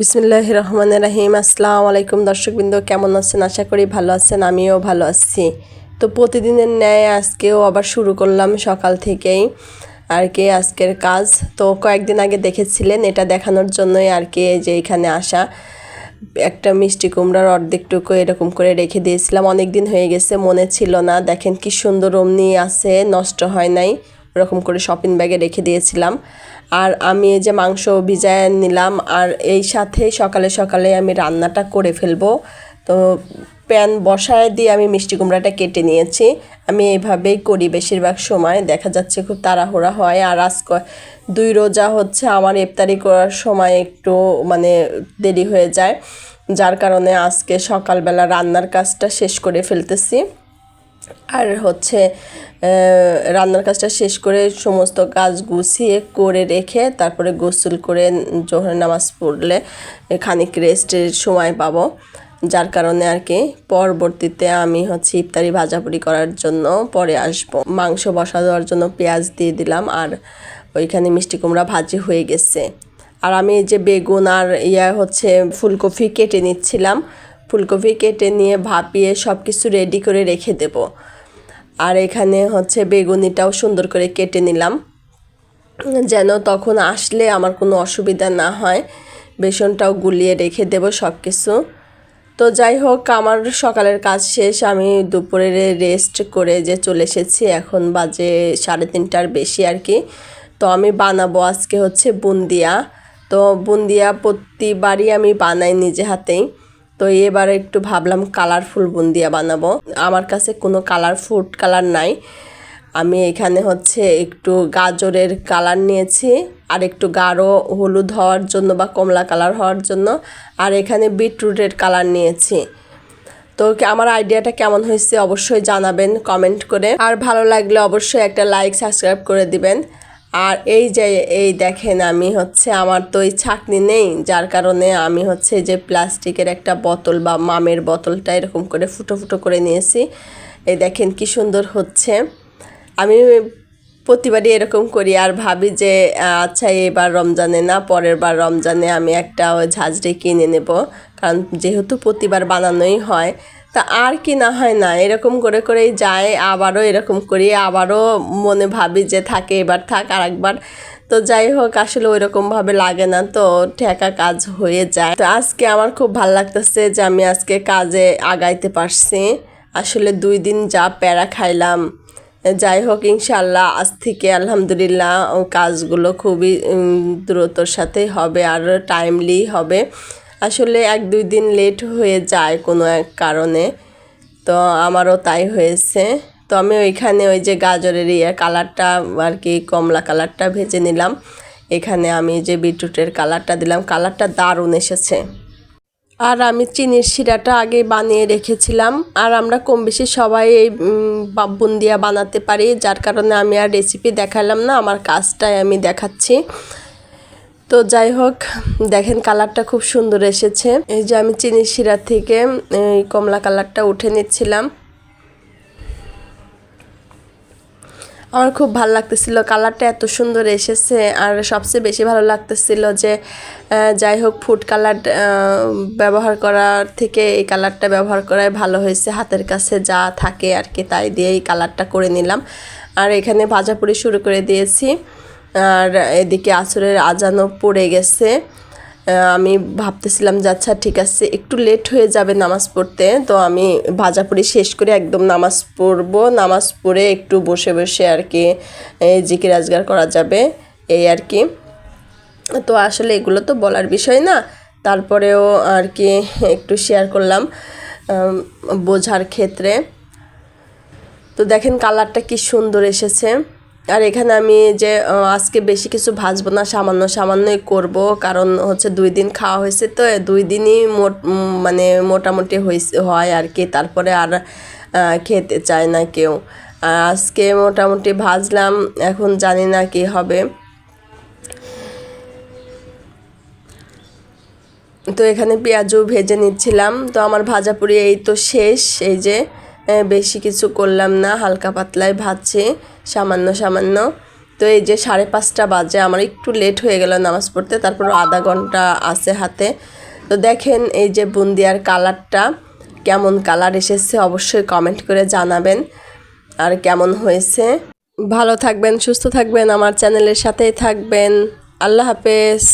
বিসমুল্লাহ রহমান রাহিম। আসসালামু আলাইকুম দর্শকবৃন্দ, কেমন আছেন? আশা করি ভালো আছেন, আমিও ভালো আছি। তো প্রতিদিনের ন্যায় আজকেও আবার শুরু করলাম সকাল থেকেই আর কি আজকের কাজ। তো কয়েকদিন আগে দেখেছিলেন, এটা দেখানোর জন্যই আর কি যে এখানে আসা। একটা মিষ্টি কুমড়ার অর্ধেকটুকু এরকম করে রেখে দিয়েছিলাম। অনেক দিন হয়ে গেছে, মনে ছিল না। দেখেন কি সুন্দর অমনি আছে, নষ্ট হয় নাই। ওরকম করে শপিং ব্যাগে রেখে দিয়েছিলাম। আর আমি এই যে মাংস ভিজায় নিলাম, আর এই সাথে সকালে সকালে আমি রান্নাটা করে ফেলব। তো প্যান বসায় দিয়ে আমি মিষ্টি কুমড়াটা কেটে নিয়েছি। আমি এইভাবেই করি বেশিরভাগ সময়। দেখা যাচ্ছে খুব তাড়াহুড়া হয়। আর আজ দুই রোজা হচ্ছে, আমার ইফতারি করার সময় একটু মানে দেরি হয়ে যায়। যার কারণে আজকে সকালবেলা রান্নার কাজটা শেষ করে ফেলতেছি। আর হচ্ছে রান্নার কাজটা শেষ করে সমস্ত কাজ গুছিয়ে করে রেখে তারপরে গোসল করে জোহর নামাজ পড়লে খানিক রেস্টের সময় পাবো। যার কারণে আর কি, পরবর্তীতে আমি হচ্ছে ইফতারি ভাজাপুরি করার জন্য পরে আসব। মাংস বসা দেওয়ার জন্য পেঁয়াজ দিয়ে দিলাম আর ওইখানে মিষ্টি কুমড়া ভাজি হয়ে গেছে। আর আমি যে বেগুন আর ইয়া হচ্ছে ফুলকপি কেটে নিচ্ছিলাম ফুলকপি কেটে নিয়ে ভাপিয়ে সব কিছু রেডি করে রেখে দেব। আর এখানে হচ্ছে বেগুনিটাও সুন্দর করে কেটে নিলাম। যেন তখন আসলে আমার কোনো অসুবিধা না হয়, বেসনটাও গুলিয়ে রেখে দেব সব কিছু তো যাই হোক, আমার সকালের কাজ শেষ, আমি দুপুরে রেস্ট করে যে চলে এসেছি, এখন বাজে সাড়ে তিনটার বেশি আর কি। তো আমি বানাবো আজকে হচ্ছে বুন্দিয়া। তো বুন্দিয়া প্রতিবারই আমি বানাই নিজে হাতেই। তো এবার একটু ভাবলাম কালারফুল বুন্দিয়া বানাবো। আমার কাছে কোনো কালার ফুড কালার নাই। আমি এখানে হচ্ছে একটু গাজরের কালার নিয়েছি, আর একটু গাঢ় হলুদ হওয়ার জন্য বা কমলা কালার হওয়ার জন্য, আর এখানে বিটরুটের কালার নিয়েছি। তো আমার আইডিয়াটা কেমন হয়েছে অবশ্যই জানাবেন কমেন্ট করে। আর ভালো লাগলে অবশ্যই একটা লাইক সাবস্ক্রাইব করে দিবেন। আর এই যে, এই দেখেন আমি হচ্ছে, আমার তো এই ছাকনি নেই, যার কারণে আমি হচ্ছে যে প্লাস্টিকের একটা বোতল বা মামের বোতলটা এরকম করে ফুটো ফুটো করে নিয়েছি। এই দেখেন কি সুন্দর হচ্ছে। আমি প্রতিবারই এরকম করি আর ভাবি যে আচ্ছা এবার রমজানে না, পরের বার রমজানে আমি একটা ওই ঝাঁঝরি কিনে নেব। কারণ যেহেতু প্রতিবার বানানোই হয় তা আর কি না হয় না, এরকম করে করেই যায়, আবারও এরকম করি, আবারও মনে ভাবি যে থাকে, এবার থাক আর একবার তো যাই হোক, আসলে ওই রকমভাবে লাগে না তো, ঠেকা কাজ হয়ে যায়। তো আজকে আমার খুব ভালো লাগতেছে যে আমি আজকে কাজে আগাইতে পারছি। আসলে দুই দিন যা প্যারা খাইলাম, যাই হোক ইনশাল্লাহ আজ থেকে আলহামদুলিল্লাহ কাজগুলো খুবই দ্রুতর সাথেই হবে আর টাইমলি হবে। আসলে এক, দুই দিন লেট হয়ে যায় কোনো এক কারণে। তো আমারও তাই হয়েছে। তো আমি ওইখানে ওই যে গাজরের ইয়ে কালারটা আর কি, কমলা কালারটা ভেজে নিলাম। এখানে আমি যে বিটরুটের কালারটা দিলাম, কালারটা দারুণ এসেছে। আর আমি চিনির শিরাটা আগে বানিয়ে রেখেছিলাম। আর আমরা কম বেশি সবাই এই বুন্দিয়া বানাতে পারি। যার কারণে আমি আর রেসিপি দেখালাম না, আমার কাজটাই আমি দেখাচ্ছি। তো যাই হোক, দেখেন কালারটা খুব সুন্দর এসেছে। এই যে আমি চিনির শিরা থেকে, এই কমলা কালারটা উঠে নিচ্ছিলাম। আমার খুব ভালো লাগতেছিল, কালারটা এত সুন্দর এসেছে। আর সবচেয়ে বেশি ভালো লাগতেছিল যে যাই হোক ফুড কালার ব্যবহার করার থেকে এই কালারটা ব্যবহার করাই ভালো হয়েছে। হাতের কাছে যা থাকে আর কি, তাই দিয়ে এই কালারটা করে নিলাম। আর এখানে ভাজাপুরি শুরু করে দিয়েছি। আর এদিকে আসরের আজানও পড়ে গেছে। আমি ভাবতেছিলাম যে আচ্ছা ঠিক আছে, একটু লেট হয়ে যাবে নামাজ পড়তে। তো আমি ভাজাপুরি শেষ করে একদম নামাজ পড়ব। নামাজ পড়ে একটু বসে বসে আর কি, এই জিকির আজগার করা যাবে, এই আর কি। তো আসলে এগুলো তো বলার বিষয় না। তারপরেও আর কি একটু শেয়ার করলাম বোঝার ক্ষেত্রে। তো দেখেন কালারটা কি সুন্দর এসেছে। আর এখানে আমি যে আজকে বেশি কিছু ভাজবো না, সামান্য সামান্যই করব। কারণ হচ্ছে দুই দিন খাওয়া হয়েছে তো দুই দিনই মোট মানে মোটামুটি হয়েছে হয় আর কি। তারপরে আর খেতে চায় না কেউ। আজকে মোটামুটি ভাজলাম, এখন জানি না কি হবে। তো এখানে পেঁয়াজও ভেজে নিচ্ছিলাম। তো আমার ভাজাপুরি এই তো শেষ, এই যে বেশি কিছু করলাম না, হালকা পাতলায় ভাজছে, সামান্য সামান্য। তো এই যে সাড়ে পাঁচটা বাজে, আমার একটু লেট হয়ে গেল নামাজ পড়তে, তারপর আধা ঘণ্টা আছে হাতে। তো দেখেন এই যে বুন্দিয়ার কালারটা, কেমন কালার এসেছে অবশ্যই কমেন্ট করে জানাবেন, আর কেমন হয়েছে। ভালো থাকবেন, সুস্থ থাকবেন, আমার চ্যানেলের সাথেই থাকবেন। আল্লাহ হাফেজ।